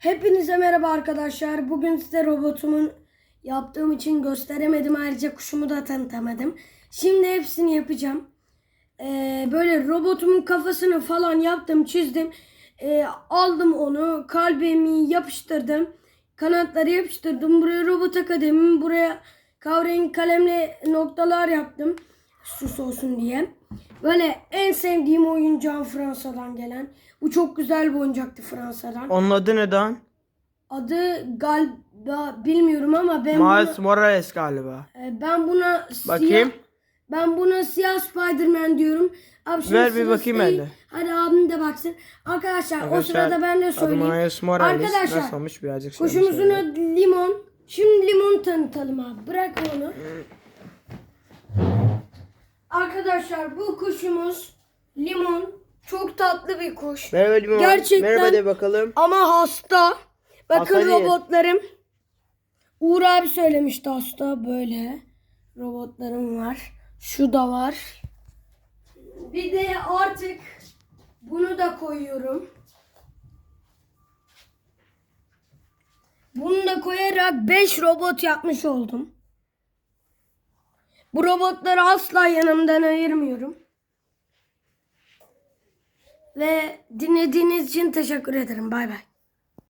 Hepinize merhaba arkadaşlar. Bugün size robotumun yaptığım için gösteremedim. Ayrıca kuşumu da tanıtamadım. Şimdi hepsini yapacağım. Ee, böyle robotumun kafasını falan yaptım, çizdim. Ee, aldım onu, kalbimi yapıştırdım. Kanatları yapıştırdım. Buraya robot akademi, buraya kahverengi kalemle noktalar yaptım. Süs olsun diye. Böyle en sevdiğim oyuncağım Fransa'dan gelen. Bu çok güzel bir oyuncaktı Fransa'dan. Onun adı neden? Adı galiba bilmiyorum ama ben Miles buna, Morales galiba. e, ben buna Bakayım. siyah ben buna siyah Spider-Man diyorum. Abi şimdi Ver bir bakayım ben de. Hadi abim de baksın. Arkadaşlar, o Arkadaşlar, sırada ben de söyleyeyim. Miles Morales. Arkadaşlar, Nasıl olmuş birazcık Kuşumuzun adı Limon. Şimdi Limon tanıtalım abi. Bırak onu. Arkadaşlar bu kuşumuz Limon. Çok tatlı bir kuş. Merhaba Limon. Gerçekten- Merhaba de bakalım. Ama hasta. Bakın Hasta değil. robotlarım. Uğur abi söylemişti hasta böyle. Robotlarım var. Şu da var. Bir de artık bunu da koyuyorum. Bunu da koyarak 5 robot yapmış oldum. Bu robotları asla yanımdan ayırmıyorum. Ve dinlediğiniz için teşekkür ederim. Bay bay.